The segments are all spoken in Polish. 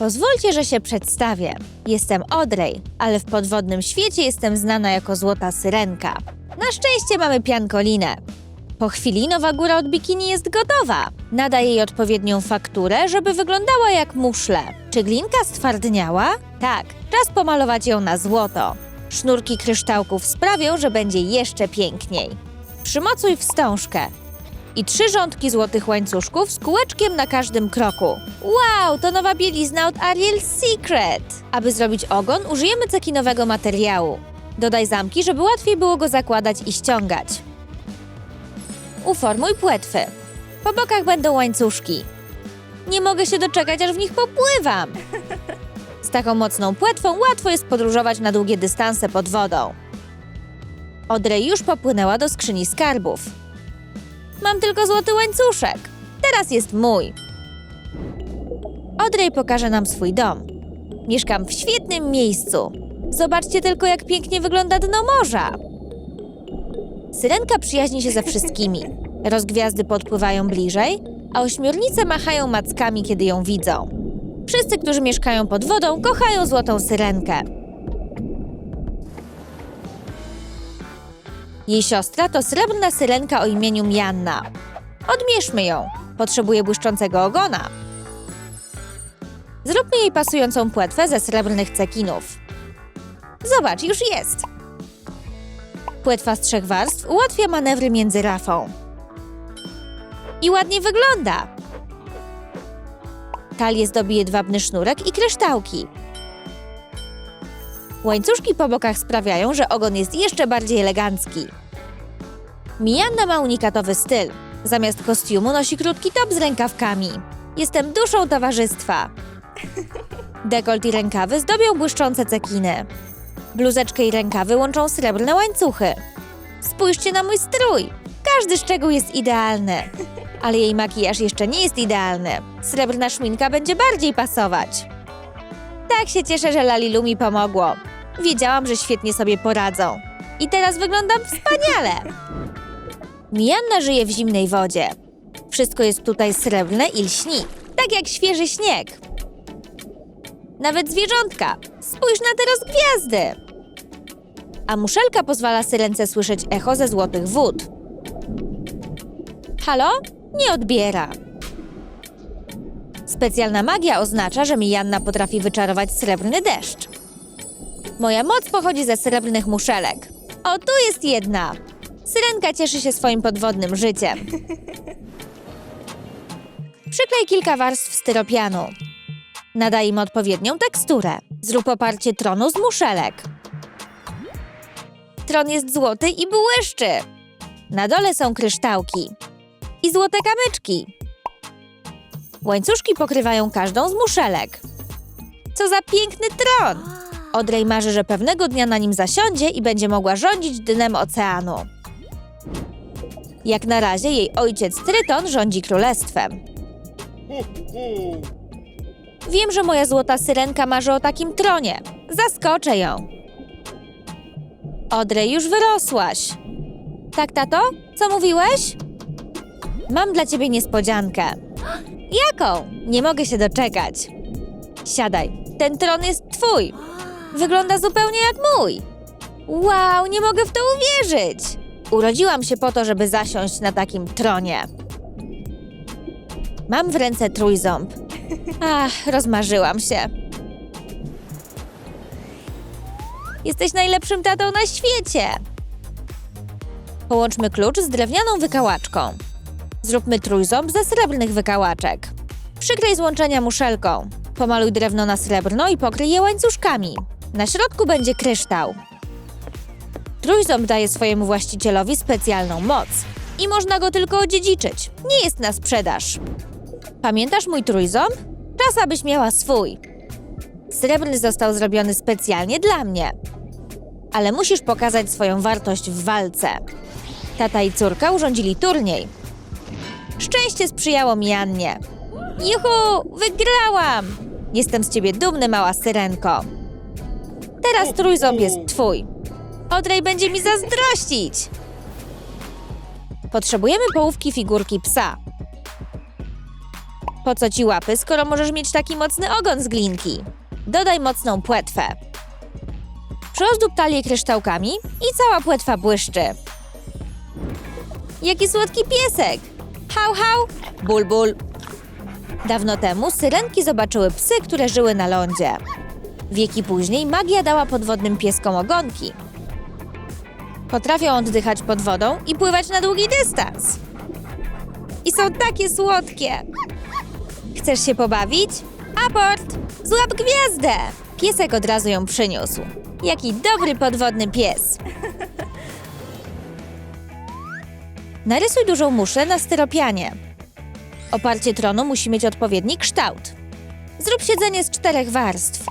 Pozwólcie, że się przedstawię. Jestem Audrey, ale w podwodnym świecie jestem znana jako Złota Syrenka. Na szczęście mamy piankolinę. Po chwili nowa góra od bikini jest gotowa. Nada jej odpowiednią fakturę, żeby wyglądała jak muszle. Czy glinka stwardniała? Tak, czas pomalować ją na złoto. Sznurki kryształków sprawią, że będzie jeszcze piękniej. Przymocuj wstążkę i trzy rządki złotych łańcuszków z kółeczkiem na każdym kroku. Wow, to nowa bielizna od Ariel Secret! Aby zrobić ogon, użyjemy cekinowego materiału. Dodaj zamki, żeby łatwiej było go zakładać i ściągać. Uformuj płetwy. Po bokach będą łańcuszki. Nie mogę się doczekać, aż w nich popływam. Z taką mocną płetwą łatwo jest podróżować na długie dystanse pod wodą. Audrey już popłynęła do skrzyni skarbów. Mam tylko złoty łańcuszek. Teraz jest mój. Audrey pokaże nam swój dom. Mieszkam w świetnym miejscu. Zobaczcie tylko, jak pięknie wygląda dno morza. Syrenka przyjaźni się ze wszystkimi. Rozgwiazdy podpływają bliżej, a ośmiornice machają mackami, kiedy ją widzą. Wszyscy, którzy mieszkają pod wodą, kochają złotą syrenkę. Jej siostra to srebrna syrenka o imieniu Mianna. Odmierzmy ją. Potrzebuje błyszczącego ogona. Zróbmy jej pasującą płetwę ze srebrnych cekinów. Zobacz, już jest. Płetwa z trzech warstw ułatwia manewry między rafą. I ładnie wygląda. Talię zdobi jedwabny sznurek i kryształki. Łańcuszki po bokach sprawiają, że ogon jest jeszcze bardziej elegancki. Mianna ma unikatowy styl. Zamiast kostiumu nosi krótki top z rękawkami. Jestem duszą towarzystwa. Dekolt i rękawy zdobią błyszczące cekiny. Bluzeczkę i rękawy łączą srebrne łańcuchy. Spójrzcie na mój strój. Każdy szczegół jest idealny. Ale jej makijaż jeszcze nie jest idealny. Srebrna szminka będzie bardziej pasować. Tak się cieszę, że Lalilu mi pomogło. Wiedziałam, że świetnie sobie poradzą. I teraz wyglądam wspaniale. Mianna żyje w zimnej wodzie. Wszystko jest tutaj srebrne i lśni, tak jak świeży śnieg. Nawet zwierzątka. Spójrz na te rozgwiazdy. A muszelka pozwala syrence słyszeć echo ze złotych wód. Halo? Nie odbiera. Specjalna magia oznacza, że Mijanna potrafi wyczarować srebrny deszcz. Moja moc pochodzi ze srebrnych muszelek. O, tu jest jedna. Syrenka cieszy się swoim podwodnym życiem. Przyklej kilka warstw styropianu. Nadaj im odpowiednią teksturę. Zrób oparcie tronu z muszelek. Tron jest złoty i błyszczy. Na dole są kryształki i złote kamyczki. Łańcuszki pokrywają każdą z muszelek. Co za piękny tron! Audrey marzy, że pewnego dnia na nim zasiądzie i będzie mogła rządzić dnem oceanu. Jak na razie jej ojciec Tryton rządzi królestwem. Wiem, że moja złota syrenka marzy o takim tronie. Zaskoczę ją. Audrey, już wyrosłaś. Tak, tato? Co mówiłeś? Mam dla ciebie niespodziankę. Jaką? Nie mogę się doczekać. Siadaj. Ten tron jest twój. Wygląda zupełnie jak mój. Wow, nie mogę w to uwierzyć. Urodziłam się po to, żeby zasiąść na takim tronie. Mam w ręce trójząb. Ach, rozmarzyłam się. Jesteś najlepszym tatą na świecie. Połączmy klucz z drewnianą wykałaczką. Zróbmy trójząb ze srebrnych wykałaczek. Przyklej złączenia muszelką. Pomaluj drewno na srebrno i pokryj je łańcuszkami. Na środku będzie kryształ. Trójząb daje swojemu właścicielowi specjalną moc i można go tylko odziedziczyć. Nie jest na sprzedaż. Pamiętasz mój trójząb? Czas, abyś miała swój. Srebrny został zrobiony specjalnie dla mnie. Ale musisz pokazać swoją wartość w walce. Tata i córka urządzili turniej. Szczęście sprzyjało mi Annie. Juhu, wygrałam! Jestem z ciebie dumny, mała syrenko. Teraz trójząb jest twój. Audrey będzie mi zazdrościć. Potrzebujemy połówki figurki psa. Po co ci łapy, skoro możesz mieć taki mocny ogon z glinki? Dodaj mocną płetwę. Przyozdób talię kryształkami i cała płetwa błyszczy. Jaki słodki piesek! Hał, hał! Ból, ból! Dawno temu syrenki zobaczyły psy, które żyły na lądzie. Wieki później magia dała podwodnym pieskom ogonki. Potrafią oddychać pod wodą i pływać na długi dystans. I są takie słodkie! Chcesz się pobawić? Aport! Złap gwiazdę! Piesek od razu ją przyniósł. Jaki dobry podwodny pies! Narysuj dużą muszę na styropianie. Oparcie tronu musi mieć odpowiedni kształt. Zrób siedzenie z czterech warstw.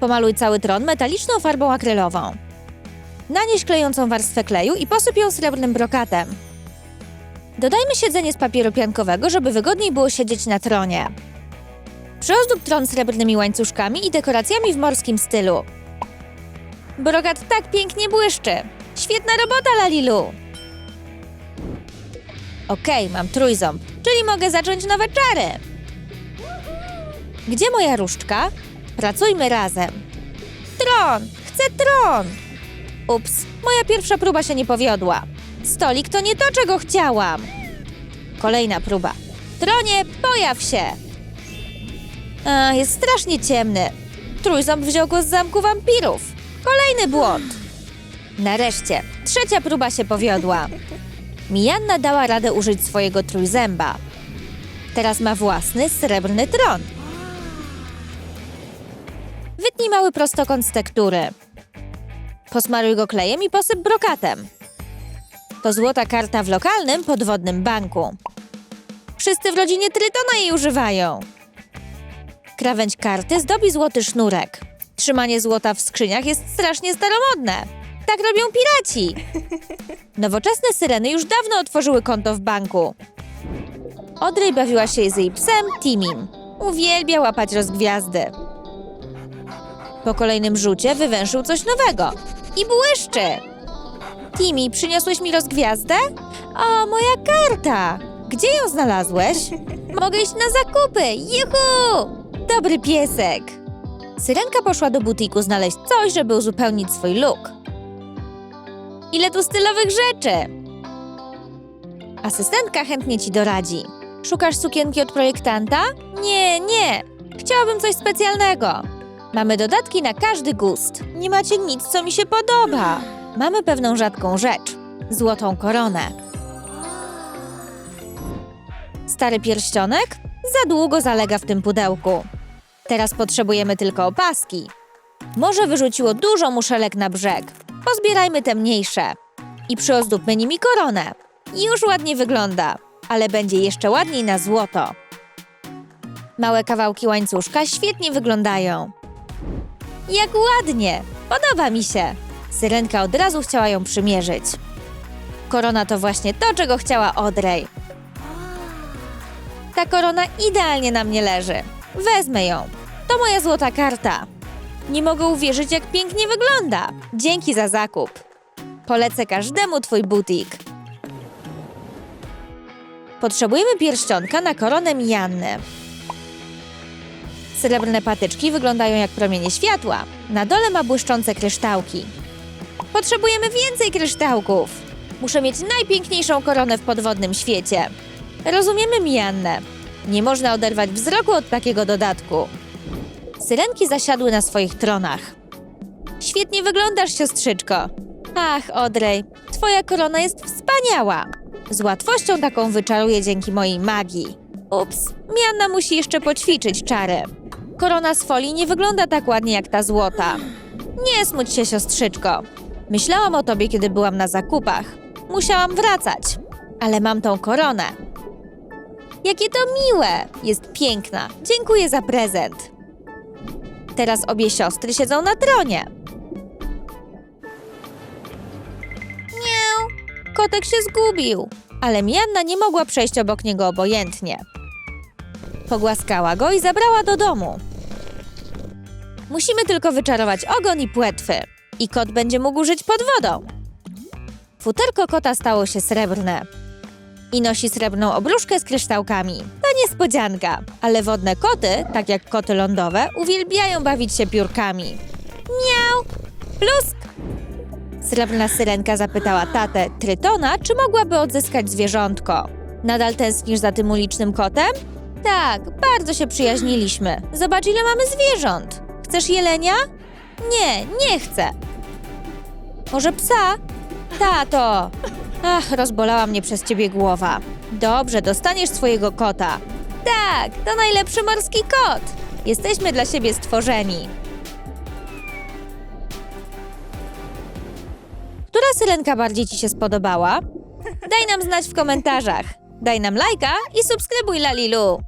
Pomaluj cały tron metaliczną farbą akrylową. Nanieś klejącą warstwę kleju i posyp ją srebrnym brokatem. Dodajmy siedzenie z papieru piankowego, żeby wygodniej było siedzieć na tronie. Przyozdób tron srebrnymi łańcuszkami i dekoracjami w morskim stylu. Brokat tak pięknie błyszczy. Świetna robota, Lalilu! Okej, mam trójząb, czyli mogę zacząć nowe czary. Gdzie moja różdżka? Pracujmy razem. Tron! Chcę tron! Ups, moja pierwsza próba się nie powiodła. Stolik to nie to, czego chciałam. Kolejna próba. Tronie, pojaw się! A, jest strasznie ciemny. Trójząb wziął go z zamku wampirów. Kolejny błąd. Nareszcie, trzecia próba się powiodła. Mijanna dała radę użyć swojego trójzęba. Teraz ma własny srebrny tron. Wytnij mały prostokąt z tektury. Posmaruj go klejem i posyp brokatem. To złota karta w lokalnym podwodnym banku. Wszyscy w rodzinie Trytona jej używają. Krawędź karty zdobi złoty sznurek. Trzymanie złota w skrzyniach jest strasznie staromodne. Tak robią piraci. Nowoczesne syreny już dawno otworzyły konto w banku. Audrey bawiła się z jej psem Timim. Uwielbia łapać rozgwiazdy. Po kolejnym rzucie wywęszył coś nowego. I błyszczy! Timmy, przyniosłeś mi rozgwiazdę? O, moja karta! Gdzie ją znalazłeś? Mogę iść na zakupy! Juhu! Dobry piesek! Syrenka poszła do butiku znaleźć coś, żeby uzupełnić swój look. Ile tu stylowych rzeczy! Asystentka chętnie ci doradzi. Szukasz sukienki od projektanta? Nie, nie. Chciałabym coś specjalnego. Mamy dodatki na każdy gust. Nie macie nic, co mi się podoba. Mamy pewną rzadką rzecz. Złotą koronę. Stary pierścionek? Za długo zalega w tym pudełku. Teraz potrzebujemy tylko opaski. Morze wyrzuciło dużo muszelek na brzeg. Pozbierajmy te mniejsze. I przyozdóbmy nimi koronę. Już ładnie wygląda, ale będzie jeszcze ładniej na złoto. Małe kawałki łańcuszka świetnie wyglądają. Jak ładnie! Podoba mi się. Syrenka od razu chciała ją przymierzyć. Korona to właśnie to, czego chciała Audrey. Ta korona idealnie na mnie leży. Wezmę ją. To moja złota karta. Nie mogę uwierzyć, jak pięknie wygląda. Dzięki za zakup. Polecę każdemu twój butik. Potrzebujemy pierścionka na koronę Mijanny. Srebrne patyczki wyglądają jak promienie światła. Na dole ma błyszczące kryształki. Potrzebujemy więcej kryształków. Muszę mieć najpiękniejszą koronę w podwodnym świecie. Rozumiemy, Miannę. Nie można oderwać wzroku od takiego dodatku. Syrenki zasiadły na swoich tronach. Świetnie wyglądasz, siostrzyczko. Ach, Audrey, twoja korona jest wspaniała. Z łatwością taką wyczaruję dzięki mojej magii. Ups, Mianna musi jeszcze poćwiczyć czary. Korona z folii nie wygląda tak ładnie jak ta złota. Nie smuć się, siostrzyczko. Myślałam o tobie, kiedy byłam na zakupach. Musiałam wracać, ale mam tą koronę. Jakie to miłe! Jest piękna. Dziękuję za prezent. Teraz obie siostry siedzą na tronie. Miau. Kotek się zgubił, ale Mianna nie mogła przejść obok niego obojętnie. Pogłaskała go i zabrała do domu. Musimy tylko wyczarować ogon i płetwy. I kot będzie mógł żyć pod wodą. Futerko kota stało się srebrne. I nosi srebrną obruszkę z kryształkami. To niespodzianka, ale wodne koty, tak jak koty lądowe, uwielbiają bawić się piórkami. Miau! Plusk! Srebrna syrenka zapytała tatę Trytona, czy mogłaby odzyskać zwierzątko. Nadal tęsknisz za tym ulicznym kotem? Tak, bardzo się przyjaźniliśmy. Zobacz, ile mamy zwierząt. Chcesz jelenia? Nie, nie chcę. Może psa? Tato! Ach, rozbolała mnie przez ciebie głowa. Dobrze, dostaniesz swojego kota. Tak, to najlepszy morski kot. Jesteśmy dla siebie stworzeni. Która syrenka bardziej ci się spodobała? Daj nam znać w komentarzach. Daj nam lajka i subskrybuj Lalilu.